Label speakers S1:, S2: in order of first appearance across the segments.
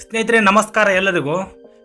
S1: ಸ್ನೇಹಿತರೆ ನಮಸ್ಕಾರ ಎಲ್ಲರಿಗೂ.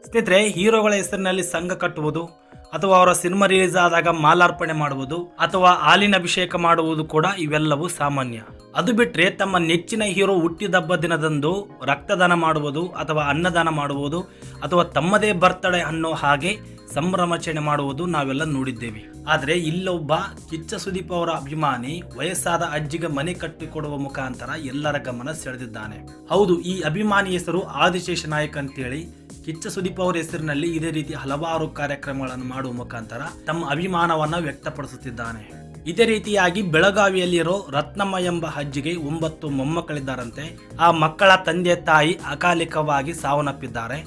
S1: ಸ್ನೇಹಿತರೆ ಹೀರೋಗಳ ಹೆಸರಿನಲ್ಲಿ ಸಂಘ ಕಟ್ಟುವುದು ಅಥವಾ ಅವರ ಸಿನಿಮಾ ರಿಲೀಸ್ ಆದಾಗ ಮಾಲಾರ್ಪಣೆ ಮಾಡುವುದು ಅಥವಾ ಹಾಲಿನ ಅಭಿಷೇಕ ಮಾಡುವುದು ಕೂಡ ಇವೆಲ್ಲವೂ ಸಾಮಾನ್ಯ. ಅದು ಬಿಟ್ರೆ ತಮ್ಮ ನೆಚ್ಚಿನ ಹೀರೋ ಹುಟ್ಟಿದಬ್ಬ ದಿನದಂದು ರಕ್ತದಾನ ಮಾಡುವುದು ಅಥವಾ ಅನ್ನದಾನ ಮಾಡುವುದು ಅಥವಾ ತಮ್ಮದೇ ಬರ್ತಡೇ ಅನ್ನೋ ಹಾಗೆ ಸಂಭ್ರಮಾಚರಣೆ ಮಾಡುವುದು ನಾವೆಲ್ಲ ನೋಡಿದ್ದೇವೆ. ಆದರೆ ಇಲ್ಲೊಬ್ಬ ಕಿಚ್ಚ ಸುದೀಪ್ ಅವರ ಅಭಿಮಾನಿ ವಯಸ್ಸಾದ ಅಜ್ಜಿಗೆ ಮನೆ ಕಟ್ಟಿಕೊಡುವ ಮುಖಾಂತರ ಎಲ್ಲರ ಗಮನ ಸೆಳೆದಿದ್ದಾನೆ. ಹೌದು, ಈ ಅಭಿಮಾನಿ ಹೆಸರು ಆದಿಶೇಷ ನಾಯಕ್ ಅಂತೇಳಿ ಕಿಚ್ಚ ಸುದೀಪ್ ಅವರ ಹೆಸರಿನಲ್ಲಿ ಇದೇ ರೀತಿ ಹಲವಾರು ಕಾರ್ಯಕ್ರಮಗಳನ್ನು ಮಾಡುವ ಮುಖಾಂತರ ತಮ್ಮ ಅಭಿಮಾನವನ್ನು ವ್ಯಕ್ತಪಡಿಸುತ್ತಿದ್ದಾನೆ. ಇದೇ ರೀತಿಯಾಗಿ ಬೆಳಗಾವಿಯಲ್ಲಿರೋ ರತ್ನಮ್ಮ ಎಂಬ ಅಜ್ಜಿಗೆ ಒಂಬತ್ತು ಮೊಮ್ಮಕ್ಕಳಿದ್ದಾರಂತೆ. ಆ ಮಕ್ಕಳ ತಂದೆ ತಾಯಿ ಅಕಾಲಿಕವಾಗಿ ಸಾವನ್ನಪ್ಪಿದ್ದಾರೆ.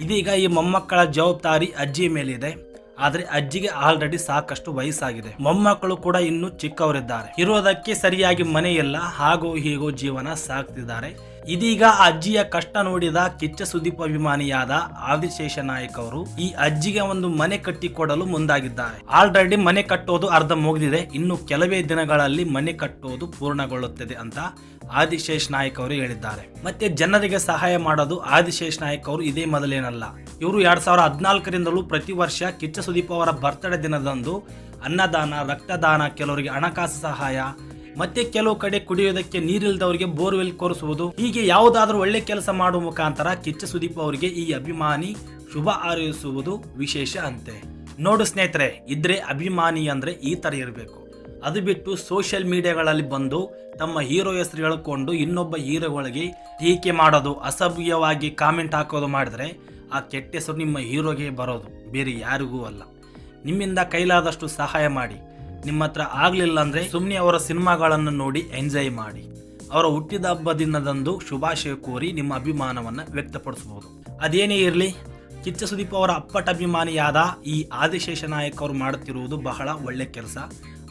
S1: ಇದೀಗ ಈ ಮೊಮ್ಮಕ್ಕಳ ಜವಾಬ್ದಾರಿ ಅಜ್ಜಿಯ ಮೇಲಿದೆ. ಆದರೆ ಅಜ್ಜಿಗೆ ಆಲ್ರೆಡಿ ಸಾಕಷ್ಟು ವಯಸ್ಸಾಗಿದೆ. ಮೊಮ್ಮಕ್ಕಳು ಕೂಡ ಇನ್ನು ಚಿಕ್ಕವರಿದ್ದಾರೆ. ಇರೋದಕ್ಕೆ ಸರಿಯಾಗಿ ಮನೆಯಲ್ಲ, ಹಾಗೂ ಹೀಗೋ ಜೀವನ ಸಾಕ್ತಿದ್ದಾರೆ ಇದೀಗ ಅಜ್ಜಿಯ ಕಷ್ಟ ನೋಡಿದ ಕಿಚ್ಚ ಸುದೀಪ್ ಅಭಿಮಾನಿಯಾದ ಆದಿಶೇಷ ನಾಯಕ್ ಅವರು ಈ ಅಜ್ಜಿಗೆ ಒಂದು ಮನೆ ಕಟ್ಟಿಕೊಡಲು ಮುಂದಾಗಿದ್ದಾರೆ. ಆಲ್ರೆಡಿ ಮನೆ ಕಟ್ಟೋದು ಅರ್ಧ ಮುಗಿದಿದೆ. ಇನ್ನು ಕೆಲವೇ ದಿನಗಳಲ್ಲಿ ಮನೆ ಕಟ್ಟೋದು ಪೂರ್ಣಗೊಳ್ಳುತ್ತದೆ ಅಂತ ಆದಿಶೇಷ್ ನಾಯಕ್ ಅವರು ಹೇಳಿದ್ದಾರೆ. ಮತ್ತೆ ಜನರಿಗೆ ಸಹಾಯ ಮಾಡೋದು ಆದಿಶೇಷ್ ನಾಯಕ್ ಅವರು ಇದೇ ಮೊದಲೇನಲ್ಲ. ಇವರು ಎರಡ್ ಸಾವಿರದ ಹದಿನಾಲ್ಕರಿಂದಲೂ ಪ್ರತಿ ವರ್ಷ ಕಿಚ್ಚ ಸುದೀಪ್ ಅವರ ಬರ್ತಡೇ ದಿನದಂದು ಅನ್ನದಾನ, ರಕ್ತದಾನ, ಕೆಲವರಿಗೆ ಹಣಕಾಸು ಸಹಾಯ ಮತ್ತೆ ಕೆಲವು ಕಡೆ ಕುಡಿಯೋದಕ್ಕೆ ನೀರಿಲ್ಲದವರಿಗೆ ಬೋರ್ವೆಲ್ ಕೊರೆಸುವುದು. ಹೀಗೆ ಯಾವುದಾದ್ರೂ ಒಳ್ಳೆ ಕೆಲಸ ಮಾಡುವ ಮುಖಾಂತರ ಕಿಚ್ಚ ಸುದೀಪ್ ಅವರಿಗೆ ಈ ಅಭಿಮಾನಿ ಶುಭ ಹಾರೈಸುವುದು ವಿಶೇಷ ಅಂತೆ. ನೋಡು ಸ್ನೇಹಿತರೆ, ಇದ್ರೆ ಅಭಿಮಾನಿ ಅಂದ್ರೆ ಈ ತರ ಇರಬೇಕು. ಅದು ಬಿಟ್ಟು ಸೋಷಿಯಲ್ ಮೀಡಿಯಾಗಳಲ್ಲಿ ಬಂದು ತಮ್ಮ ಹೀರೋ ಹೆಸರು ಹೇಳ್ಕೊಂಡು ಇನ್ನೊಬ್ಬ ಹೀರೋಗಳಿಗೆ ಟೀಕೆ ಮಾಡೋದು, ಅಸಭ್ಯವಾಗಿ ಕಾಮೆಂಟ್ ಹಾಕೋದು ಮಾಡಿದ್ರೆ ಆ ಕೆಟ್ಟ ಹೆಸರು ನಿಮ್ಮ ಹೀರೋಗೆ ಬರೋದು. ಬೇರೆ ಯಾರಿಗೂ ಅಲ್ಲ. ನಿಮ್ಮಿಂದ ಕೈಲಾದಷ್ಟು ಸಹಾಯ ಮಾಡಿ. ನಿಮ್ಮ ಹತ್ರ ಆಗಲಿಲ್ಲ ಅಂದ್ರೆ ಸುಮ್ಮನೆ ಅವರ ಸಿನಿಮಾಗಳನ್ನು ನೋಡಿ ಎಂಜಾಯ್ ಮಾಡಿ. ಅವರ ಹುಟ್ಟಿದ ಹಬ್ಬ ದಿನದಂದು ಶುಭಾಶಯ ಕೋರಿ ನಿಮ್ಮ ಅಭಿಮಾನವನ್ನು ವ್ಯಕ್ತಪಡಿಸಬಹುದು. ಅದೇನೇ ಇರಲಿ ಕಿಚ್ಚ ಸುದೀಪ್ ಅವರ ಅಪ್ಪಟ ಅಭಿಮಾನಿಯಾದ ಈ ಆದಿಶೇಷ ನಾಯಕ್ ಅವರು ಮಾಡುತ್ತಿರುವುದು ಬಹಳ ಒಳ್ಳೆ ಕೆಲಸ.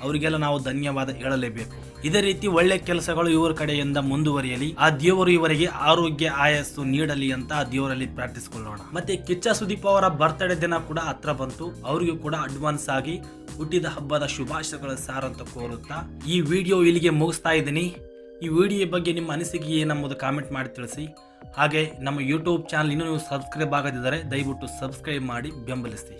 S1: ಅವರಿಗೆಲ್ಲ ನಾವು ಧನ್ಯವಾದ ಹೇಳಲೇಬೇಕು. ಇದೇ ರೀತಿ ಒಳ್ಳೆ ಕೆಲಸಗಳು ಇವರ ಕಡೆಯಿಂದ ಮುಂದುವರಿಯಲಿ. ಆ ದೇವರು ಇವರಿಗೆ ಆರೋಗ್ಯ, ಆಯಸ್ಸು ನೀಡಲಿ ಅಂತ ಆ ದೇವರಲ್ಲಿ ಪ್ರಾರ್ಥಿಸಿಕೊಳ್ಳೋಣ. ಮತ್ತೆ ಕಿಚ್ಚ ಸುದೀಪ್ ಅವರ ಬರ್ತ್ಡೇ ದಿನ ಕೂಡ ಹತ್ರ ಬಂತು. ಅವರಿಗೂ ಕೂಡ ಅಡ್ವಾನ್ಸ್ ಆಗಿ ಹುಟ್ಟಿದ ಹಬ್ಬದ ಶುಭಾಶಯಗಳ ಅಂತ ಕೋರುತ್ತಾ ಈ ವಿಡಿಯೋ ಇಲ್ಲಿಗೆ ಮುಗಿಸ್ತಾ ಇದ್ದೀನಿ. ಈ ವಿಡಿಯೋ ಬಗ್ಗೆ ನಿಮ್ಮ ಅನಿಸಿಕೆ ಏನಂಬುದು ಕಾಮೆಂಟ್ ಮಾಡಿ ತಿಳಿಸಿ. ಹಾಗೆ ನಮ್ಮ ಯೂಟ್ಯೂಬ್ ಚಾನಲ್ ಇನ್ನೂ ನೀವು ಸಬ್ಸ್ಕ್ರೈಬ್ ಆಗದಿದ್ದರೆ ದಯವಿಟ್ಟು ಸಬ್ಸ್ಕ್ರೈಬ್ ಮಾಡಿ ಬೆಂಬಲಿಸಿ.